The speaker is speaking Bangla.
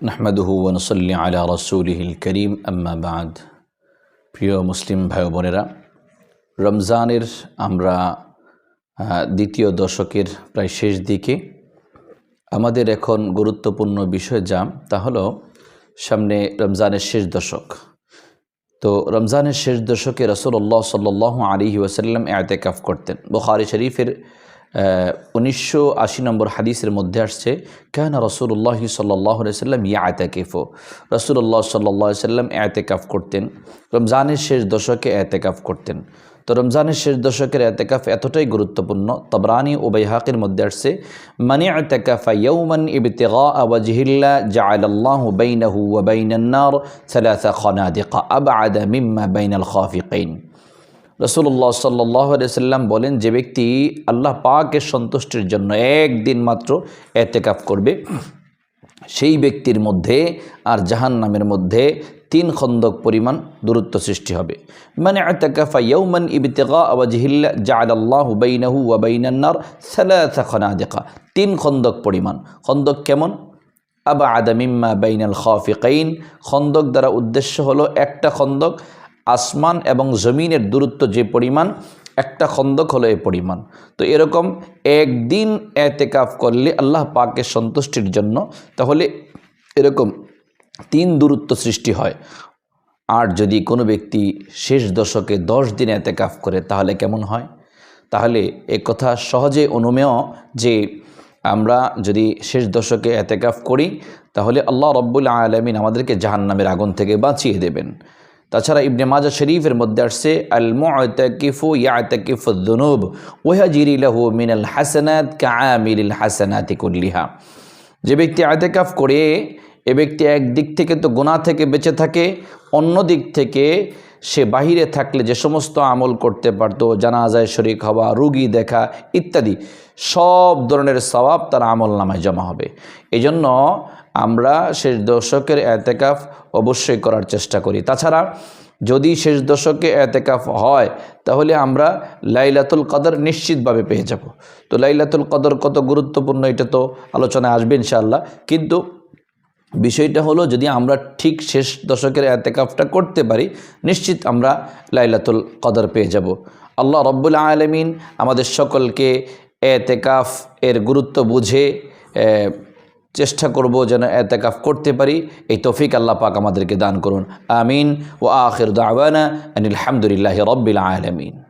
নাহমাদুহু ওয়ানসল্লি আলা রসুলহিল করিম আম্মা বাদ প্রিয় মুসলিম ভাই বোনেরা রমজানের আমরা দ্বিতীয় দশকের প্রায় শেষ দিকে আমাদের এখন গুরুত্বপূর্ণ বিষয় যা, তা হলো সামনে রমজানের শেষ দশক। তো রমজানের শেষ দশকে রসুল্লাহ সাল্লাহ আলী ওয়াসাল্লাম এতেকাফ করতেন। বুখারি শরীফের উনিশশো আশি নম্বর হাদিসের মধ্যে আসছে, কেন রসুল্লাহ সাল্লাহ সাল্লাম ইয়া আতাকিফো রসুল্লাহ সাল্লাহ সাল্লাম এতেকাফ করতেন। রমজানের শেষ দশকে এতেকাফ করতেন। তো রমজানের শেষ দশকের এতেকাফ এতটাই গুরুত্বপূর্ণ, তবরানি ও মধ্যে আসছে মানে এতেকাফা ইয়ৌমান ইবতেগা ওয়াজহিল্লা জাআলাল্লাহু বাইনাহু ওয়া বাইনান নার সালাসা খানাদিকা আবআদা মিম্মা বাইনাল খাফিকাইন রসুল্লাহ সাল্লাহ সাল্লাম বলেন, যে ব্যক্তি আল্লাহ পাকের সন্তুষ্টির জন্য একদিন মাত্র এতেকাফ করবে, সেই ব্যক্তির মধ্যে আর জাহান নামের মধ্যে তিন খন্দক পরিমাণ দূরত্ব সৃষ্টি হবে। মানে আতাকাফা ইয়ৌমান ইবতেগা আওয়াজহিল্লা জাআল আল্লাহ বাইনাহু ওয়া বাইনান্নার সালাসা খানাদিকা। তিন খন্দক পরিমাণ। খন্দক কেমন? আবা আদামিম্মা বাইনাল খাফিকাইন। খন্দক দ্বারা উদ্দেশ্য হলো একটা খন্দক আসমান এবং জমিনের দূরত্ব যে পরিমাণ, একটা খন্দক হলো এ পরিমাণ। তো এরকম একদিন এতেকাফ করলে আল্লাহ পাকের সন্তুষ্টির জন্য তাহলে এরকম তিন দূরত্ব সৃষ্টি হয়। আর যদি কোনো ব্যক্তি শেষ দশকে দশ দিন এতেকাফ করে, তাহলে কেমন হয়? তাহলে এ কথা সহজে অনুমেয় যে আমরা যদি শেষ দশকে এতেকাফ করি, তাহলে আল্লাহ রব্বুল আলমিন আমাদেরকে জাহান্নামের আগুন থেকে বাঁচিয়ে দেবেন। তাছাড়া ইবনে মাজা শরীফের মধ্যে আসছে আল মুআতাকিফু ইয়াতাকিফু যুনুব ওয়াজিরি লাহু মিনাল হাসানাত কাআমিলিল হাসানাতি কুল্লিহা। যে ব্যক্তি আতেকাফ করে, এ ব্যক্তি একদিক থেকে তো গুনাহ থেকে বেঁচে থাকে, অন্য দিক থেকে সে বাহিরে থাকলে যে সমস্ত আমল করতে পারত, জানাজায় শরিক হওয়া, রুগী দেখা ইত্যাদি, সব ধরনের সওয়াব তার আমল নামায় জমা হবে। এই জন্য আমরা শেষ দশকের এতেকাফ অবশ্যই করার চেষ্টা করি। তাছাড়া যদি শেষ দশকে এতেকাফ হয়, তাহলে আমরা লাইলাতুল কদর নিশ্চিতভাবে পেয়ে যাব। তো লাইলাতুল কদর কত গুরুত্বপূর্ণ এটা তো আলোচনায় আসবে ইনশাআল্লাহ। কিন্তু বিষয়টা হলো, যদি আমরা ঠিক শেষ দশকের এতেকাফটা করতে পারি, নিশ্চিত আমরা লাইলাতুল কদর পেয়ে যাব। আল্লাহ রব্বুল আলমিন আমাদের সকলকে এতেকাফ এর গুরুত্ব বুঝে চেষ্টা করব যেন এতেকাফ করতে পারি। এই তফিক আল্লাহ পাক আমাদেরকে দান করুন। আমিন। ও আখির দাওয়ানা আনিল হামদুলিল্লাহ রব্বিল আলমিন।